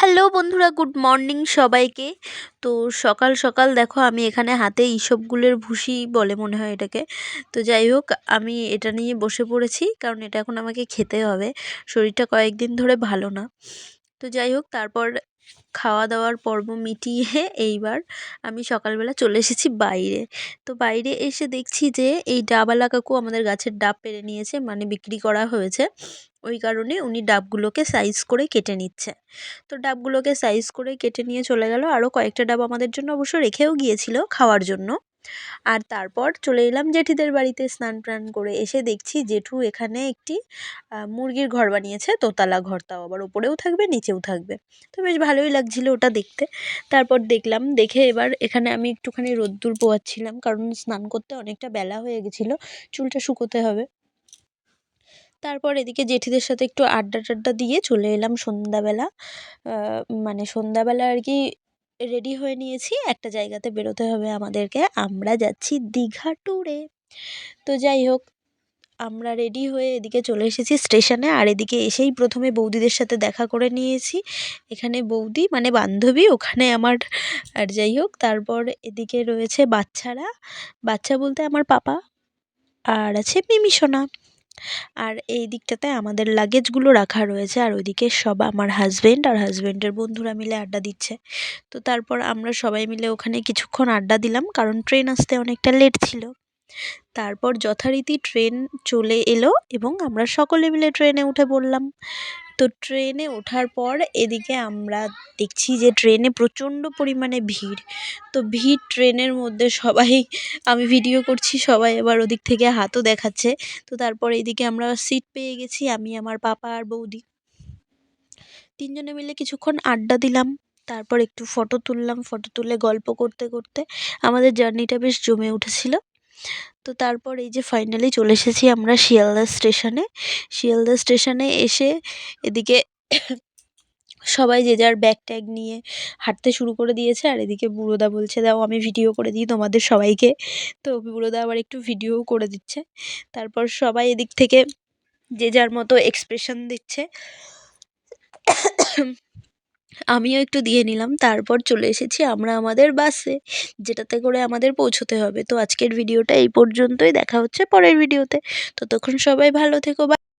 Hello বন্ধুরা, good morning সবাইকে। তো সকাল সকাল দেখো, আমি এখানে হাতে ইসবগুলের ভুষি বলে মনে হয় এটাকে। তো যাই হোক, আমি এটা নিয়ে বসে পড়েছি, কারণ এটা এখন আমাকে খেতে হবে। শরীরটা কয়েকদিন ধরে ভালো না। তো যাই হোক, তারপর খাওয়া দাওয়ার পর্ব মিটিয়ে এইবার আমি সকালবেলা চলে এসেছি বাইরে। তো বাইরে এসে দেখছি যে এই ডাবালা কাকু আমাদের গাছের ডাব পেরে নিয়েছে মানে বিক্রি করা হয়েছে। ওই কারণে উনি ডাবগুলোকে সাইজ করে কেটে নিচ্ছে। তো ডাবগুলোকে সাইজ করে কেটে নিয়ে চলে গেল। আরও কয়েকটা ডাব আমাদের জন্য অবশ্য রেখেও গিয়েছিল খাওয়ার জন্য। আর তারপর চলে এলাম জেঠিদের বাড়িতে স্নান টান করে এসে দেখছি জেঠু এখানে একটি মুরগির ঘর বানিয়েছে। দোতলা ঘর তাও আবার ওপরেও থাকবে, নিচেও থাকবে। তো বেশ ভালোই লাগছিল ওটা দেখতে। তারপর দেখলাম, দেখে এবার এখানে আমি একটুখানি রোদ্দুর পোয়াচ্ছিলাম, কারণ স্নান করতে অনেকটা বেলা হয়ে গেছিল, চুলটা শুকোতে হবে। তারপর এদিকে জেঠিদের সাথে একটু আড্ডা টাড্ডা দিয়ে চলে এলাম সন্ধ্যাবেলা। মানে সন্ধ্যাবেলা আর কি রেডি হয়ে নিয়েছি, একটা জায়গাতে বেরোতে হবে আমাদেরকে। আমরা যাচ্ছি দীঘা ট্যুরে তো যাই হোক, আমরা রেডি হয়ে এদিকে চলে এসেছি স্টেশনে আর এদিকে এসেই প্রথমে বৌদিদের সাথে দেখা করে নিয়েছি। এখানে বৌদি মানে বান্ধবী, ওখানে আমার আর যাই হোক, তারপর এদিকে রয়েছে বাচ্চারা। বাচ্চা বলতে আমার পাপা, আর আছে মিমি সোনা। আর এই দিকটাতে আমাদের লাগেজগুলো রাখা রয়েছে। আর ওইদিকে সব আমার হাজব্যান্ড আর হাজব্যান্ডের বন্ধুরা মিলে আড্ডা দিচ্ছে। তো তারপর আমরা সবাই মিলে ওখানে কিছুক্ষণ আড্ডা দিলাম। কারণ ট্রেন আসতে অনেকটা লেট ছিল। তারপর যথারীতি ট্রেন চলে এলো এবং আমরা সকলে মিলে ট্রেনে উঠে পড়লাম। তো ট্রেনে ওঠার পর এদিকে আমরা দেখছি যে ট্রেনে প্রচণ্ড পরিমাণে ভিড়। তো ভিড় ট্রেনের মধ্যে সবাই, আমি ভিডিও করছি, সবাই এবার ওদিক থেকে হাতও দেখাচ্ছে। তো তারপর এদিকে আমরা সিট পেয়ে গেছি, আমি, আমার পাপা আর বৌদি। তিনজনে মিলে কিছুক্ষণ আড্ডা দিলাম, তারপর একটু ফটো তুললাম, ফটো তুলে গল্প করতে করতে আমাদের জার্নিটা বেশ জমে উঠেছিল। তো তারপর এই যে ফাইনালি চলে এসেছি আমরা শিয়ালদা স্টেশনে শিয়ালদা স্টেশনে এসে এদিকে সবাই যে যার ব্যাগ ট্যাগ নিয়ে হাঁটতে শুরু করে দিয়েছে আর এদিকে বুড়োদা বলছে, দাও আমি ভিডিও করে দিই তোমাদের সবাইকে। তো বুড়োদা আবার একটু ভিডিওও করে দিচ্ছে। তারপর সবাই এদিক থেকে যে যার মতো এক্সপ্রেশন দিচ্ছে। আমিও একটু দিয়ে নিলাম, তারপর চলে এসেছি আমরা আমাদের বাসে, যেটাতে করে আমাদের পৌঁছতে হবে। তো আজকের ভিডিওটা এই পর্যন্তই, দেখা হচ্ছে পরের ভিডিওতে। ততক্ষণ সবাই ভালো থেকো, বা